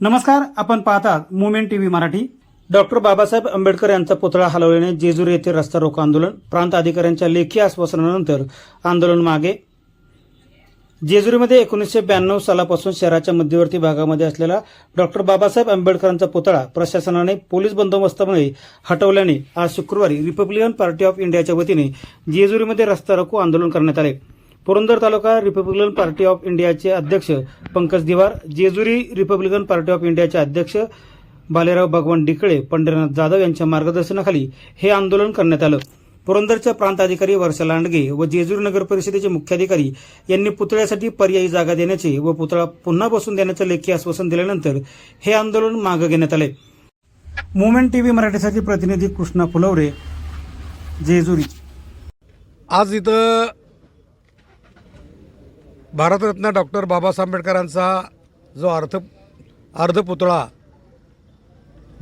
नमस्कार आपण पाहतात moment TV Marathi. Doctor Babasaheb Ambedkar यांचा पुतळा हलवल्याने जेजुरी येथे रस्ता रोको आंदोलन प्रांत अधिकाऱ्यांच्या लेखी आश्वासनानंतर आंदोलन मागे. जेजुरीमध्ये एकोणीसशे ब्याण्णव सालापासून शहराच्या मध्यवर्ती भागामध्ये असलेला डॉक्टर बाबासाहेब आंबेडकरांचा पुतळा प्रशासनाने पोलीस बंदोबस्तामुळे हटवल्याने आज शुक्रवारी रिपब्लिकन पार्टी ऑफ इंडियाच्या वतीने जेजुरीमध्ये रस्ता रोको आंदोलन करण्यात आले. पुरंदर तालुका रिपब्लिकन पार्टी ऑफ इंडियाचे अध्यक्ष Pankaj Diwar Jejuri Republican Party of इंडियाचे अध्यक्ष भालेराव भगवान डिकळे पंढरीनाथ जाधव यांच्या मार्गदर्शनाखाली हे आंदोलन करण्यात आलं. पुरंदरच्या प्रांत अधिकारी वर्षा लांडगे व जेजुरी नगर परिषदेचे मुख्याधिकारी यांनी पुतळ्यासाठी पर्यायी जागा देण्याचे व पुतळा पुन्हा बसून देण्याचं लेखी आश्वासन दिल्यानंतर हे आंदोलन मागे घेण्यात आले. मुवमेंट टीव्ही मराठीसाठी प्रतिनिधी कृष्णा फुलवरे जेजुरी. आज इथं भारतरत्न डॉक्टर बाबासाहेब आंबेडकरांचा जो अर्थ अर्धपुतळा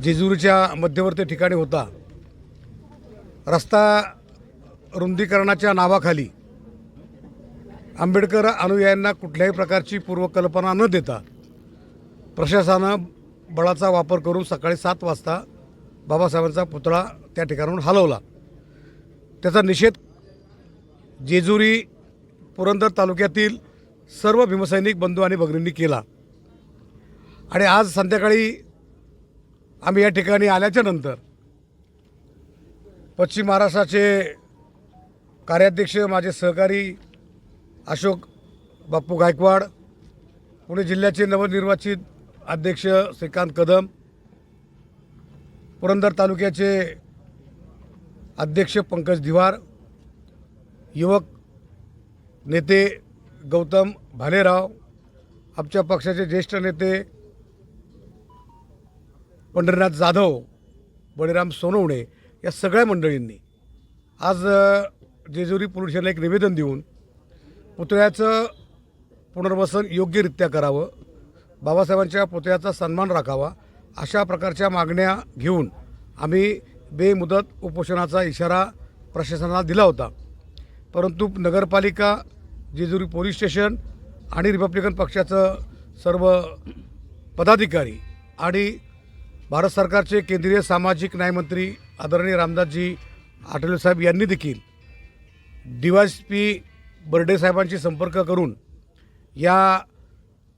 जेजुरीच्या मध्यवर्ती ठिकाणी होता रस्ता रुंदीकरणाच्या नावाखाली आंबेडकर अनुयायांना कुठल्याही प्रकारची पूर्वकल्पना न देता प्रशासनानं बळाचा वापर करून सकाळी सात वाजता बाबासाहेबांचा पुतळा त्या ठिकाणाहून हलवला. त्याचा निषेध जेजुरी पुरंदर तालुक्यातील सर्व भीमसैनिक बंधू आणि भगिनींनी केला. आणि आज संध्याकाळी आम्ही या ठिकाणी आल्याच्यानंतर पश्चिम महाराष्ट्राचे कार्याध्यक्ष माझे सहकारी अशोक बाप्पू गायकवाड पुणे जिल्ह्याचे नवनिर्वाचित अध्यक्ष श्रीकांत कदम पुरंदर तालुक्याचे अध्यक्ष पंकज दिवार युवक नेते गौतम भालेराव आमच्या पक्षाचे ज्येष्ठ नेते पंढरीनाथ जाधव बळीराम सोनवणे या सगळ्या मंडळींनी आज जेजुरी पोलिसांना एक निवेदन देऊन पुतळ्याचं पुनर्वसन योग्यरित्या करावं बाबासाहेबांच्या पुतळ्याचा सन्मान राखावा अशा प्रकारच्या मागण्या घेऊन आम्ही बेमुदत उपोषणाचा इशारा प्रशासनाला दिला होता. परंतु नगरपालिका जेजुरी पोलीस स्टेशन आणि रिपब्लिकन पक्षाचं सर्व पदाधिकारी आणि भारत सरकारचे केंद्रीय सामाजिक न्यायमंत्री आदरणीय रामदासजी आठवले साहेब यांनी देखील D Y S P Barde साहेबांशी संपर्क करून या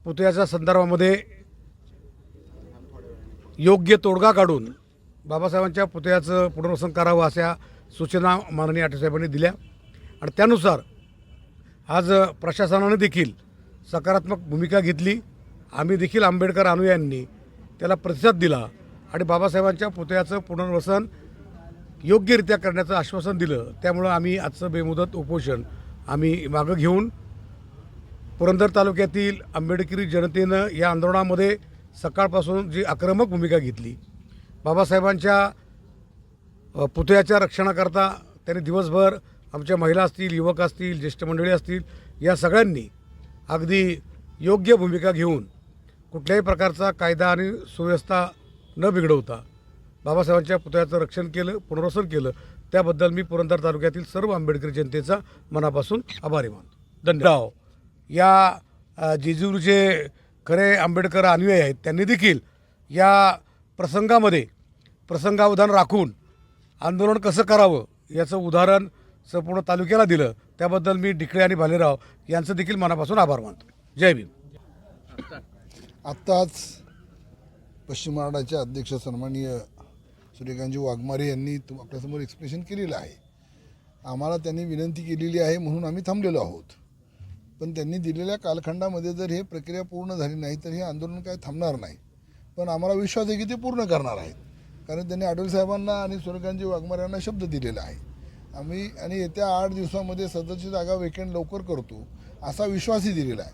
पुतळ्याच्या संदर्भामध्ये योग्य तोडगा काढून बाबासाहेबांच्या पुतळ्याचं पुनर्वसन करावं अशा सूचना माननीय आठवले साहेबांनी दिल्या. आणि त्यानुसार आज प्रशासनाने देखील सकारात्मक भूमिका घेतली. आम्ही देखील आंबेडकर अनुयायांनी त्याला प्रतिसाद दिला आणि बाबासाहेबांच्या पुतळ्याचं पुनर्वसन योग्यरित्या करण्याचं आश्वासन दिलं. त्यामुळं आम्ही आजचं बेमुदत उपोषण आम्ही मागं घेऊन पुरंदर तालुक्यातील आंबेडकरी जनतेनं या आंदोलनामध्ये सकाळपासून जी आक्रमक भूमिका घेतली बाबासाहेबांच्या पुतळ्याच्या रक्षणाकरता त्यांनी दिवसभर आमच्या महिला असतील युवक असतील ज्येष्ठ मंडळी असतील या सगळ्यांनी अगदी योग्य भूमिका घेऊन कुठल्याही प्रकारचा कायदा आणि सुव्यवस्था न बिघडवता बाबासाहेबांच्या पुतळ्याचं रक्षण केलं पुनर्वसन केलं त्याबद्दल मी पुरंदर तालुक्यातील सर्व आंबेडकरी जनतेचा मनापासून आभारी मानतो. धन्यवाद. या जेजूरचे खरे आंबेडकर अनुयायी आहेत. त्यांनी देखील या प्रसंगामध्ये प्रसंगावधान राखून आंदोलन कसं करावं याचं उदाहरण संपूर्ण तालुक्याला दिलं. त्याबद्दल मी डिकळे आणि भालेराव यांचं देखील मनापासून आभार मानतो. जय भीम. आत्ताच पश्चिम महाराष्ट्राचे अध्यक्ष सन्माननीय सूर्यकांतजी वाघमारे यांनी तुम आपल्यासमोर एक्सप्रेशन केलेलं आहे. आम्हाला त्यांनी विनंती केलेली आहे म्हणून आम्ही थांबलेलो आहोत. पण त्यांनी दिलेल्या कालखंडामध्ये जर हे प्रक्रिया पूर्ण झाली नाही तर हे आंदोलन काय थांबणार नाही. पण आम्हाला विश्वास आहे की ते पूर्ण करणार आहेत. कारण त्यांनी आडवले साहेबांना आणि सूर्यकांतजी वाघमारे यांना शब्द दिलेला आहे. आम्ही आणि येत्या आठ दिवसामध्ये सदरची जागा वेकेंड लवकर करतो असा विश्वासही दिलेला आहे.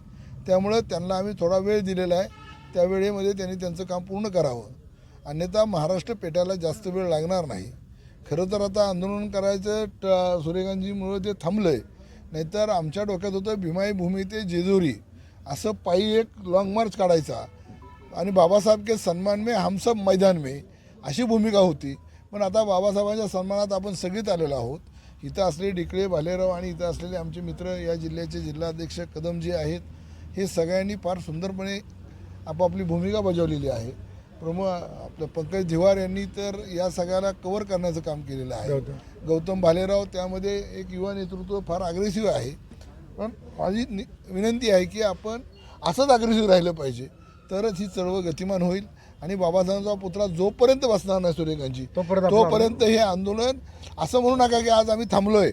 त्यामुळं त्यांना आम्ही थोडा वेळ दिलेला आहे. त्या वेळेमध्ये त्यांनी त्यांचं काम पूर्ण करावं. अन्यथा महाराष्ट्र पेटायला जास्त वेळ लागणार नाही. खरं तर आता आंदोलन करायचं ट सूर्यकांतजीमुळं ते थांबलं आहे नाहीतर आमच्या डोक्यात होतं भीमाई भूमी ते जेजुरी असं पायी एक लाँग मार्च काढायचा. आणि बाबासाहेब के सन्मान में हम सब मैदान में अशी भूमिका होती. पण आता बाबासाहेबांच्या सन्मानात आपण सगळीच आलेलो आहोत. इथं असलेले डिकळे भालेराव आणि इथं असलेले आमचे मित्र या जिल्ह्याचे जिल्हाध्यक्ष कदम जे आहेत. हे सगळ्यांनी फार सुंदरपणे आपापली भूमिका बजावलेली आहे. प्रमुख आपलं पंकज धिवार यांनी तर या सगळ्याला कव्हर करण्याचं काम केलेलं आहे. गौतम भालेराव त्यामध्ये एक युवा नेतृत्व फार अग्रेसिव्ह आहे. पण माझी नि- विनंती आहे की आपण असंच अग्रेसिव्ह राहिलं पाहिजे. तरच ही चळवळ गतिमान होईल. आणि बाबासाहेबांचा पुतळा जोपर्यंत बसणार नाही सूर्यकांतजी तोपर्यंत हे आंदोलन असं म्हणू नका की आज आम्ही थांबलोय.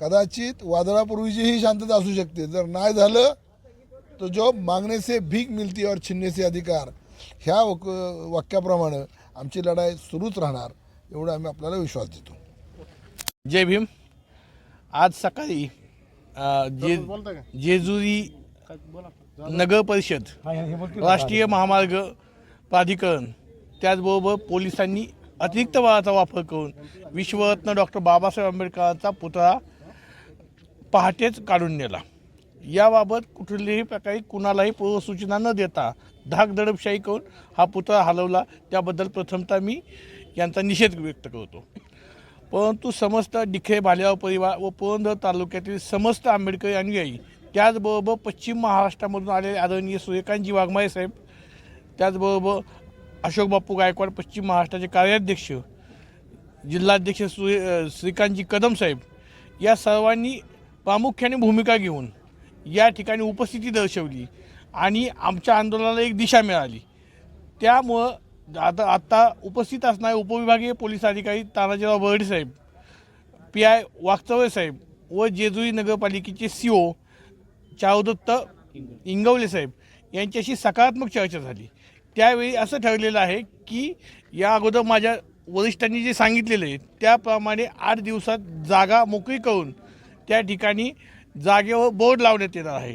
कदाचित वादळापूर्वीची ही शांतता असू शकते. जर नाही झालं तो जो मागणे से भीक मिळती और छिन्ने से अधिकार ह्या वक वाक्याप्रमाणे आमची लढाई सुरूच राहणार एवढा आम्ही आपल्याला विश्वास देतो. जय भीम. आज सकाळी जे जेजुरी नगर परिषद राष्ट्रीय महामार्ग प्राधिकरण. त्याचबरोबर पोलिसांनी अतिरिक्त बळाचा वापर करून विश्वरत्न डॉक्टर बाबासाहेब आंबेडकरांचा पुतळा पहाटेच काढून नेला. याबाबत कुठल्याही प्रकारे कुणालाही पूर्वसूचना न देता धाकदडपशाही करून हा पुतळा हलवला. त्याबद्दल प्रथमतः मी यांचा निषेध व्यक्त करतो. परंतु समस्त डिखे भालेराव परिवार व पुरंदर तालुक्यातील समस्त आंबेडकरी अनुयायी त्याचबरोबर पश्चिम महाराष्ट्रामधून आलेले आदरणीय सूर्यकांतजी वाघमारे साहेब त्याचबरोबर अशोक बापू गायकवाड पश्चिम महाराष्ट्राचे कार्याध्यक्ष जिल्हाध्यक्ष सूर्य श्रीकांतजी कदम साहेब या सर्वांनी प्रामुख्याने भूमिका घेऊन या ठिकाणी उपस्थिती दर्शवली आणि आमच्या आंदोलनाला एक दिशा मिळाली. त्यामुळं आता आत्ता उपस्थित असणारे उपविभागीय पोलीस अधिकारी तानाजीराव बर्डे साहेब पी आय वागचवळे साहेब व जेजुरी नगरपालिकेचे सी ओ चारुदत्त इंगवले साहेब यांच्याशी सकारात्मक चर्चा झाली. त्यावेळी असं ठरलेलं आहे की या अगोदर माझ्या वरिष्ठांनी जे सांगितलेलं आहे त्याप्रमाणे आठ दिवसात जागा मोकळी करून त्या ठिकाणी जागेवर बोर्ड लावण्यात येणार आहे.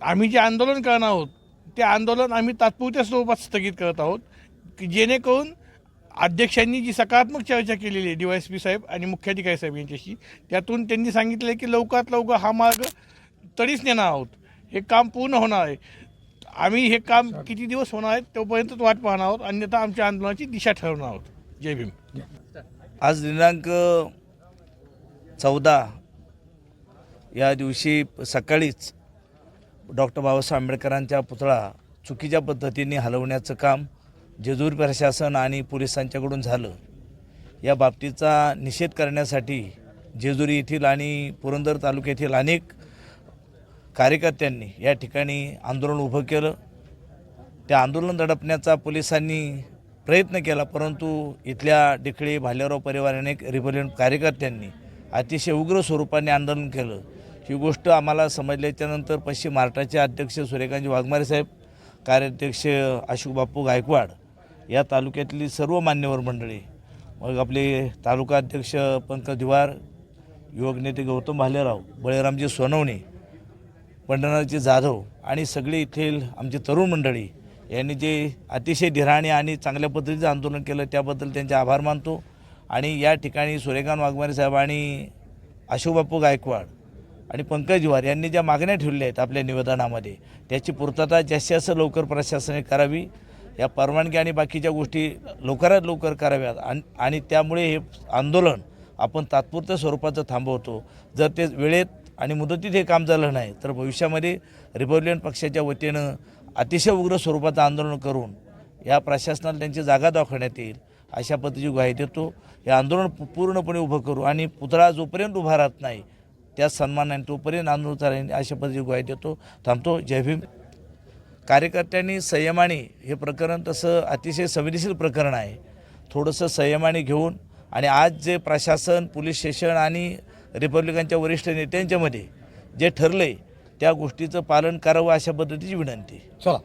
आम्ही जे आंदोलन करणार आहोत ते आंदोलन आम्ही तात्पुरत्या स्वरूपात स्थगित करत आहोत की जेणेकरून अध्यक्षांनी जी सकारात्मक चर्चा केलेली आहे डी वाय एस पी साहेब आणि मुख्याधिकारी साहेब यांच्याशी त्यातून त्यांनी सांगितलं की लवकरात लवकर हा मार्ग तडीच नेणार आहोत. हे काम पूर्ण होणार आहे. आम्ही हे काम किती दिवस होणार आहे तोपर्यंतच वाट पाहणार आहोत. अन्यथा आमच्या आंदोलनाची दिशा ठरवणार आहोत. जय भीम. आज दिनांक चौदा या दिवशी सकाळीच डॉक्टर बाबासाहेब आंबेडकरांचा पुतळा चुकीच्या पद्धतीने हलवण्याचं काम जेजूर प्रशासन आणि पोलिसांच्याकडून झालं. या बाबतीचा निषेध करण्यासाठी जेजुरी येथील आणि पुरंदर तालुक्यातील अनेक कार्यकर्त्यांनी या ठिकाणी आंदोलन उभं केलं. त्या आंदोलन दडपण्याचा पोलिसांनी प्रयत्न केला परंतु इथल्या डिखळे भालेराव परिवाराने रिपब्लिकन कार्यकर्त्यांनी अतिशय उग्र स्वरूपाने आंदोलन केलं. ही गोष्ट आम्हाला समजल्याच्यानंतर पश्चिम महाराष्ट्राचे अध्यक्ष सूर्यकांतजी वाघमारे साहेब कार्याध्यक्ष अशोक बापू गायकवाड या तालुक्यातली सर्व मान्यवर मंडळी मग आपले तालुका अध्यक्ष पंकज दिवार युवक नेते गौतम भालेराव बळीरामजी सोनवणे पंढरनाथजी जाधव आणि सगळे इथील आमची तरुण मंडळी यांनी जे अतिशय धीराने आणि चांगल्या पद्धतीचं आंदोलन केलं त्याबद्दल त्यांचे आभार मानतो. आणि या ठिकाणी सूर्यकांत वाघमारे साहेब आणि अशोकबापू गायकवाड आणि पंकज जिवार यांनी ज्या मागण्या ठेवल्या आहेत आपल्या निवेदनामध्ये त्याची पूर्तता जास्तीत जास्त लवकर प्रशासनाने करावी या परवानगी आणि बाकीच्या गोष्टी लवकरात लवकर कराव्यात आणि आणि त्यामुळे हे आंदोलन आपण तात्पुरत्या स्वरूपाचं थांबवतो. जर ते वेळेत आणि मुदतीत हे काम झालं नाही. तर भविष्यामध्ये रिपब्लिकन पक्षाच्या वतीनं अतिशय उग्र स्वरूपाचं आंदोलन करून या प्रशासनाला त्यांची जागा दाखवण्यात येईल अशा पद्धतीची ग्वाही देतो. हे आंदोलन पूर्णपणे उभं करू आणि पुतळा जोपर्यंत उभा राहत नाही त्या सन्मानाने तोपर्यंत आंदोलन चालेल अशा पद्धतीची ग्वाही देतो. थांबतो. जय भीम. कार्यकर्त्यांनी संयमाने हे प्रकरण तसं अतिशय संवेदनशील प्रकरण आहे. थोडंसं संयमाने घेऊन आणि आज जे प्रशासन पोलीस स्टेशन आणि रिपब्लिकनच्या वरिष्ठ नेत्यांच्यामध्ये जे ठरलं आहे त्या गोष्टीचं पालन करावं अशा पद्धतीची विनंती. चला.